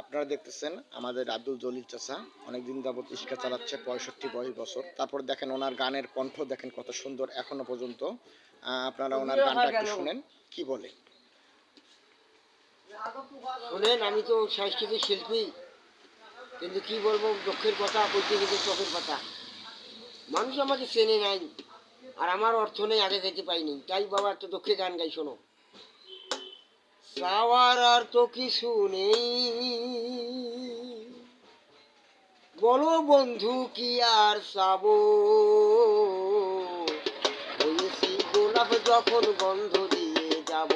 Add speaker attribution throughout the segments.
Speaker 1: আপনারা দেখতেছেন আমাদের আব্দুল জলিল চাচা অনেকদিন যাবত রিক্সা চালাচ্ছে পঁয়ষট্টি বয়স বছর। তারপর দেখেন ওনার গানের কণ্ঠ দেখেন কত সুন্দর এখনও পর্যন্ত। আপনারা ওনার গানটা একটু শুনেন কি বলে?
Speaker 2: শোনেন আমি তো সাংস্কৃতিক শিল্পী কিন্তু কি বলব দুঃখের কথা বলতে গেলে চোখের কথা। মানুষ আমাকে চেনে নাই আর আমার অর্থ নেই আগে যেতে পাইনি তাই বাবা একটা দুঃখে গান গাই শোনো। চাওয়ার আর তো কিছু নেই। বলো বন্ধু, কি আর চাবো? হয়েছি গোলাপ যখন গন্ধ দিয়ে যাব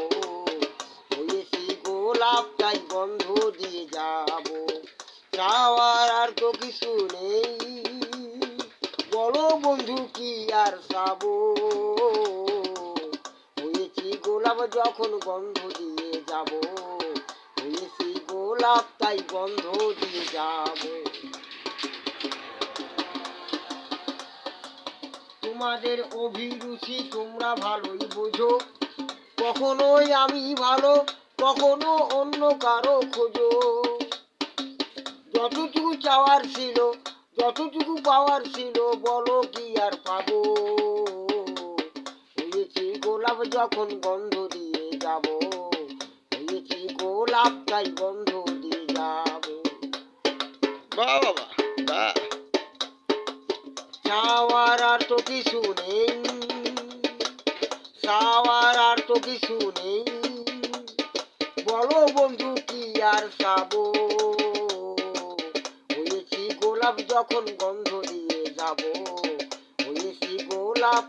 Speaker 2: হয়েছি গোলাপ তাই গন্ধ দিয়ে যাব। চাওয়ার আর তো কিছু নেই। বলো বন্ধু, কি আর চাবো? হয়েছি গোলাপ যখন গন্ধ দিয়ে যাব। হয়েছি গোলাপ, তাই গন্ধ দিয়ে যাব। তোমাদের অভিরুচি তোমরা ভালোই বোঝো। কখনোই আমি ভালো, কখনো অন্য কারও খোঁজো। যতটুকু চাওয়ার ছিল, যতটুকু পাওয়ার ছিল, বলো কি আর পাবো। গোলাপ যখন গন্ধ দিয়ে যাব। গোলাপ তাই গন্ধ দিয়ে যাব
Speaker 1: বাহ বাবা বাহ
Speaker 2: চাওয়ার আর তো কিছু নেই চাওয়ার আর তো কিছু নেই বলো বন্ধু কি আর চাবো হয়েছি গোলাপ যখন গন্ধ দিয়ে যাব হয়েছি গোলাপ